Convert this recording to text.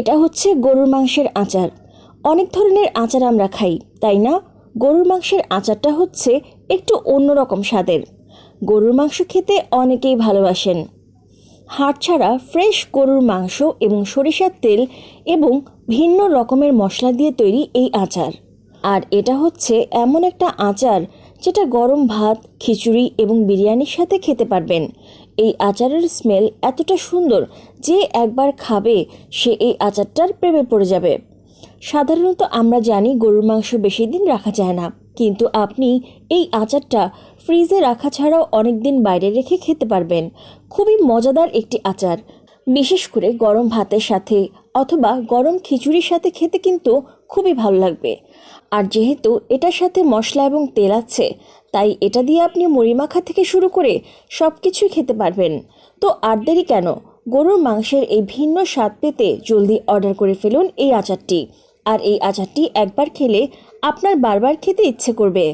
এটা হচ্ছে গরুর মাংসের আচার। অনেক ধরনের আচার আমরা খাই, তাই না? গরুর মাংসের আচারটা হচ্ছে একটু অন্যরকম স্বাদের। গরুর মাংস খেতে অনেকেই ভালোবাসেন। হাড় ছাড়া ফ্রেশ গরুর মাংস এবং সরিষার তেল এবং ভিন্ন রকমের মশলা দিয়ে তৈরি এই আচার। আর এটা হচ্ছে এমন একটা আচার যেটা গরম ভাত, খিচুড়ি এবং বিরিয়ানির সাথে খেতে পারবেন। এই আচারের স্মেল এতটা সুন্দর যে একবার খাবে সে এই আচারটার প্রেমে পড়ে যাবে। সাধারণত আমরা জানি গরুর মাংস বেশি দিন রাখা যায় না, কিন্তু আপনি এই আচারটা ফ্রিজে রাখা ছাড়াও অনেক দিন বাইরে রেখে খেতে পারবেন। খুবই মজাদার একটি আচার। বিশেষ করে গরম ভাতের সাথে অথবা গরম খিচুড়ির সাথে খেতে কিন্তু খুবই ভালো লাগবে। আর যেহেতু এটার সাথে মশলা এবং তেল আছে, তাই এটা দিয়ে আপনি মুড়ি মাখা থেকে শুরু করে সব কিছুই খেতে পারবেন। তো আর দেরি কেন? গরুর মাংসের এই ভিন্ন স্বাদ পেতে জলদি অর্ডার করে ফেলুন এই আচারটি। আর এই আচারটি একবার খেলে আপনার বারবার খেতে ইচ্ছে করবে।